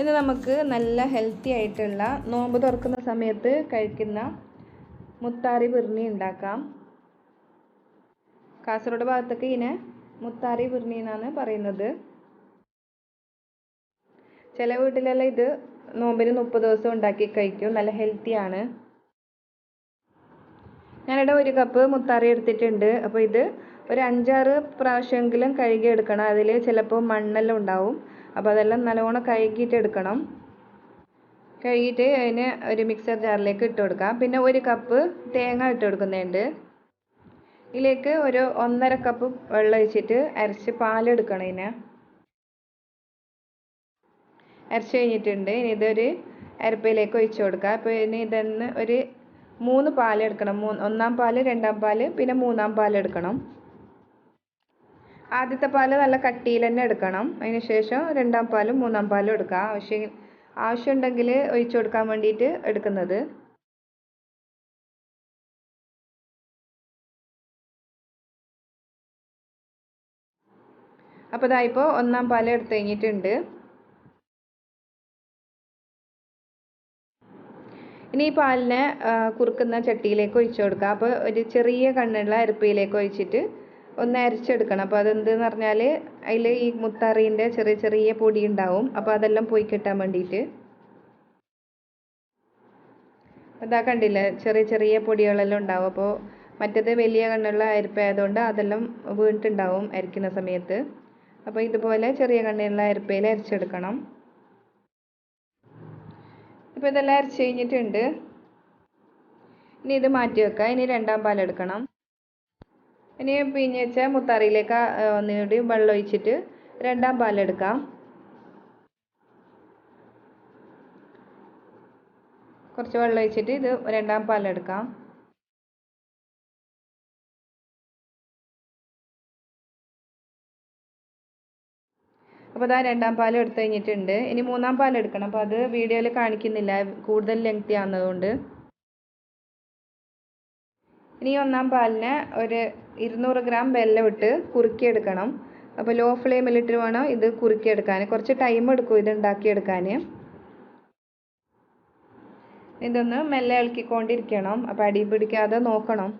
ഇത് നമുക്ക് നല്ല ഹെൽത്തി ആയിട്ടുള്ള നോമ്പ് തുറക്കുന്ന സമയത്ത് കഴിക്കുന്ന മുത്താറി ബിർണി ഉണ്ടാക്കാം. കാസർഗോഡ് ഭാഗത്തൊക്കെ ഇതിനെ മുത്താറി ബിർണി എന്നാണ് പറയുന്നത്. ചില വീട്ടിലെല്ലാം ഇത് നോമ്പിന് മുപ്പത് ദിവസം ഉണ്ടാക്കി കഴിക്കും. നല്ല ഹെൽത്തിയാണ് ഞാനിവിടെ ഒരു കപ്പ് മുത്താറി എടുത്തിട്ടുണ്ട്. അപ്പോൾ ഇത് ഒരു അഞ്ചാറ് പ്രാവശ്യമെങ്കിലും കഴുകി എടുക്കണം അതിൽ ചിലപ്പോൾ മണ്ണെല്ലാം ഉണ്ടാവും. അപ്പോൾ അതെല്ലാം നല്ലോണം കഴുകിയിട്ട് എടുക്കണം. കഴുകിയിട്ട് അതിന് ഒരു മിക്സർ ജാറിലേക്ക് ഇട്ട് കൊടുക്കാം. പിന്നെ ഒരു കപ്പ് തേങ്ങ ഇട്ട് കൊടുക്കുന്നുണ്ട്. ഇതിലേക്ക് ഒരു ഒന്നര കപ്പ് വെള്ളം ഒഴിച്ചിട്ട് അരച്ച് പാലെടുക്കണം ഇതിനെ. അരച്ച് കഴിഞ്ഞിട്ടുണ്ട്. ഇനി ഇതൊരു അരപ്പയിലേക്ക് ഒഴിച്ചു കൊടുക്കുക അപ്പോൾ ഇനി ഇതെന്ന് ഒരു മൂന്ന് പാലെടുക്കണം മൂന്ന് ഒന്നാം പാൽ രണ്ടാം പാൽ പിന്നെ മൂന്നാം പാലെടുക്കണം ആദ്യത്തെ പാൽ നല്ല കട്ടിയിൽ തന്നെ എടുക്കണം. അതിന് ശേഷം രണ്ടാം പാലും മൂന്നാം പാലും എടുക്കുക ആവശ്യം ആവശ്യമുണ്ടെങ്കിൽ ഒഴിച്ചു കൊടുക്കാൻ വേണ്ടിയിട്ട് എടുക്കുന്നത്. അപ്പോൾ ഇതായിപ്പോൾ ഒന്നാം പാൽ എടുത്ത് കഴിഞ്ഞിട്ടുണ്ട്. ഇനി ഈ പാലിനെ കുറുക്കുന്ന ചട്ടിയിലേക്ക് ഒഴിച്ചു കൊടുക്കുക അപ്പോൾ ഒരു ചെറിയ കണ്ണുള്ള അരിപ്പയിലേക്ക് ഒഴിച്ചിട്ട് ഒന്ന് അരച്ചെടുക്കണം. അപ്പോൾ അതെന്തെന്ന് പറഞ്ഞാൽ അതിൽ ഈ മുത്താറീന്റെ ചെറിയ ചെറിയ പൊടി ഉണ്ടാവും. അപ്പോൾ അതെല്ലാം പോയി കിട്ടാൻ വേണ്ടിയിട്ട് അതാ കണ്ടില്ലേ? ചെറിയ ചെറിയ പൊടികളെല്ലാം ഉണ്ടാവും. അപ്പോൾ മറ്റേത് വലിയ കണ്ണുള്ള അരിപ്പയായതുകൊണ്ട് അതെല്ലാം വീണിട്ടുണ്ടാവും അരിക്കുന്ന സമയത്ത്. അപ്പോൾ ഇതുപോലെ ചെറിയ കണ്ണിലുള്ള അരിപ്പയിൽ അരച്ചെടുക്കണം. ഇപ്പോൾ ഇതെല്ലാം അരച്ച് കഴിഞ്ഞിട്ടുണ്ട്. ഇനി ഇത് മാറ്റി വെക്കാം. ഇനി രണ്ടാം പാലെടുക്കണം. ഇനി പിഴിഞ്ഞ് വെച്ച മുത്താറിയിലേക്ക് ഒന്നുകൂടി വെള്ളം ഒഴിച്ചിട്ട് രണ്ടാം പാലെടുക്കാം. കുറച്ച് വെള്ളം ഒഴിച്ചിട്ട് ഇത് രണ്ടാം പാലെടുക്കാം. അപ്പോൾ ഇതാ രണ്ടാം പാൽ എടുത്തു കഴിഞ്ഞിട്ടുണ്ട്. ഇനി മൂന്നാം പാൽ എടുക്കണം. അപ്പോൾ അത് വീഡിയോയിൽ കാണിക്കുന്നില്ല. കൂടുതൽ ലെങ്ത്തി ആകുന്നതുകൊണ്ട് ഇനി ഒന്നാം പാലിന് ഒരു ഇരുന്നൂറ് ഗ്രാം വെല്ലം ഇട്ട് കുറുക്കിയെടുക്കണം. അപ്പോൾ ലോ ഫ്ലെയിമിലിട്ട് വേണം ഇത് കുറുക്കിയെടുക്കാൻ കുറച്ച് ടൈം എടുക്കും ഇത് ഉണ്ടാക്കിയെടുക്കാൻ ഇതൊന്ന് മെല്ലെ ഇളക്കിക്കൊണ്ടിരിക്കണം. അപ്പോൾ അടി പിടിക്കാതെ നോക്കണം.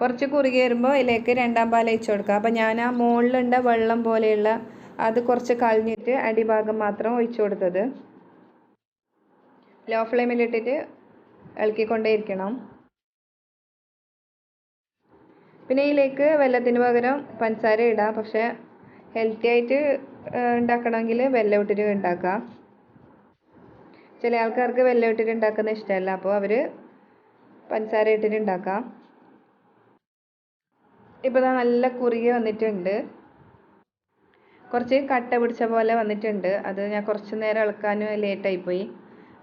കുറച്ച് കുറുകി വരുമ്പോൾ ഇതിലേക്ക് രണ്ടാം പാൽ അയച്ചു കൊടുക്കുക. അപ്പോൾ ഞാൻ ആ മുകളിലുണ്ട വെള്ളം പോലെയുള്ള അത് കുറച്ച് കളഞ്ഞിട്ട് അടിഭാഗം മാത്രം ഒഴിച്ചു കൊടുത്തത്. ലോ ഫ്ലെയിമിലിട്ടിട്ട് ഇളക്കിക്കൊണ്ടേയിരിക്കണം. പിന്നെ ഇതിലേക്ക് വെല്ലത്തിന് പകരം പഞ്ചസാര ഇടാം. പക്ഷേ ഹെൽത്തി ആയിട്ട് ഉണ്ടാക്കണമെങ്കിൽ വെല്ലം ഇട്ടിട്ട് ഉണ്ടാക്കാം ചില ആൾക്കാർക്ക് വെല്ലം ഇട്ടിട്ട് ഉണ്ടാക്കുന്ന ഇഷ്ടമല്ല. അപ്പോൾ അവർ പഞ്ചസാര ഇട്ടിട്ട് ഉണ്ടാക്കാം ഇപ്പോൾ ഇതാ നല്ല കുറുകി വന്നിട്ടുണ്ട്. കുറച്ച് കട്ട പിടിച്ച പോലെ വന്നിട്ടുണ്ട്. അത് ഞാൻ കുറച്ച് നേരം ഇളക്കാനും ലേറ്റായിപ്പോയി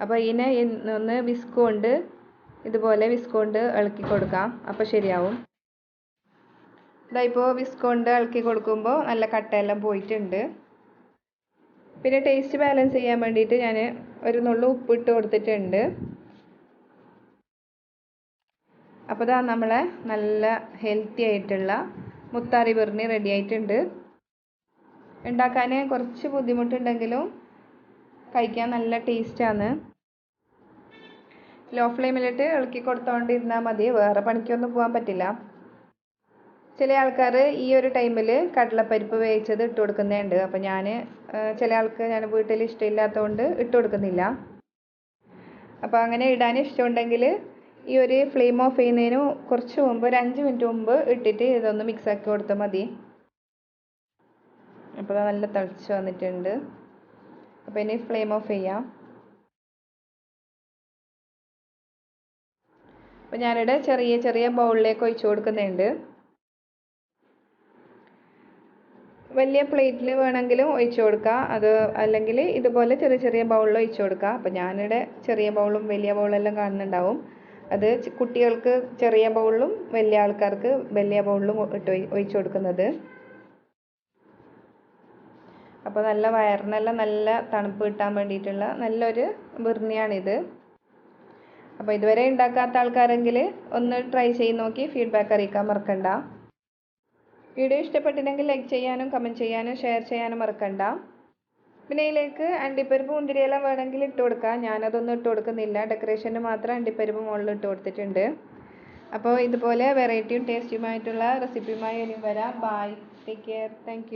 അപ്പോൾ ഇതിനെ ഒന്ന് വിസ്ക് കൊണ്ട് ഇതുപോലെ വിസ്ക് കൊണ്ട് ഇളക്കി കൊടുക്കാം. അപ്പോൾ ശരിയാവും. ഇതായിപ്പോൾ വിസ്ക് കൊണ്ട് ഇളക്കി കൊടുക്കുമ്പോൾ നല്ല കട്ടയെല്ലാം പോയിട്ടുണ്ട്. പിന്നെ ടേസ്റ്റ് ബാലൻസ് ചെയ്യാൻ വേണ്ടിയിട്ട് ഞാൻ ഒരു നുള്ളു ഉപ്പിട്ട് കൊടുത്തിട്ടുണ്ട്. അപ്പോൾ ഇതാ നമ്മളെ നല്ല ഹെൽത്തി ആയിട്ടുള്ള മുത്താറി ബിർണി റെഡി ആയിട്ടുണ്ട്. ഉണ്ടാക്കാൻ കുറച്ച് ബുദ്ധിമുട്ടുണ്ടെങ്കിലും കഴിക്കാൻ നല്ല ടേസ്റ്റാണ് ലോ ഫ്ലെയിമിലിട്ട് ഇളക്കി കൊടുത്തോണ്ടിരുന്നാൽ മതി. വേറെ പണിക്കൊന്നും പോകാൻ പറ്റില്ല. ചില ആൾക്കാർ ഈ ഒരു ടൈമിൽ കടലപ്പരിപ്പ് വേവിച്ചത് ഇട്ട് കൊടുക്കുന്നുണ്ട്. അപ്പോൾ ഞാൻ ചില ആൾക്ക് ഞാൻ വീട്ടിൽ ഇഷ്ടമില്ലാത്തതുകൊണ്ട് ഇട്ട് കൊടുക്കുന്നില്ല. അപ്പോൾ അങ്ങനെ ഇടാൻ ഇഷ്ടമുണ്ടെങ്കിൽ ഈ ഒരു ഫ്ലെയിം ഓഫ് ചെയ്യുന്നതിന് കുറച്ച് മുമ്പ് ഒരു അഞ്ച് മിനിറ്റ് മുമ്പ് ഇട്ടിട്ട് ഇതൊന്ന് മിക്സ് ആക്കി കൊടുത്താൽ മതി. അപ്പോൾ നല്ല തിളച്ച് വന്നിട്ടുണ്ട്. അപ്പോൾ ഇനി ഫ്ലെയിം ഓഫ് ചെയ്യാം. അപ്പോൾ ഞാനിവിടെ ചെറിയ ചെറിയ ബൗളിലേക്ക് ഒഴിച്ചു കൊടുക്കുന്നുണ്ട്. വലിയ പ്ലേറ്റിൽ വേണമെങ്കിലും ഒഴിച്ചു കൊടുക്കുക അത് അല്ലെങ്കിൽ ഇതുപോലെ ചെറിയ ചെറിയ ബൗളിൽ ഒഴിച്ചു കൊടുക്കുക അപ്പോൾ ഞാനിവിടെ ചെറിയ ബൗളും വലിയ ബൗളെല്ലാം കാണുന്നുണ്ടാവും. അത് കുട്ടികൾക്ക് ചെറിയ ബൗളിലും വലിയ ആൾക്കാർക്ക് വലിയ ബൗളിലും ഇട്ട് ഒഴിച്ചു കൊടുക്കുന്നത്. അപ്പോൾ നല്ല വയറിനെല്ലാം നല്ല തണുപ്പ് കിട്ടാൻ വേണ്ടിയിട്ടുള്ള നല്ലൊരു ബിർണിയാണിത് അപ്പോൾ ഇതുവരെ ഉണ്ടാക്കാത്ത ആൾക്കാരെങ്കിൽ ഒന്ന് ട്രൈ ചെയ്ത് നോക്കി ഫീഡ്ബാക്ക് അറിയിക്കാൻ മറക്കണ്ട. വീഡിയോ ഇഷ്ടപ്പെട്ടിട്ടുണ്ടെങ്കിൽ ലൈക്ക് ചെയ്യാനും കമന്റ് ചെയ്യാനും ഷെയർ ചെയ്യാനും മറക്കണ്ട. പിന്നെ ഇതിലേക്ക് അണ്ടിപ്പരിപ്പ് മുന്തിരിയെല്ലാം വേണമെങ്കിൽ ഇട്ട് കൊടുക്കാം. ഞാനതൊന്നും ഇട്ട് കൊടുക്കുന്നില്ല. ഡെക്കറേഷന് മാത്രം അണ്ടിപ്പരിപ്പ് മുകളിൽ ഇട്ട് കൊടുത്തിട്ടുണ്ട്. അപ്പോൾ ഇതുപോലെ വെറൈറ്റിയും ടേസ്റ്റിയുമായിട്ടുള്ള റെസിപ്പിയുമായി ഇനി വരാം. Bye take care thank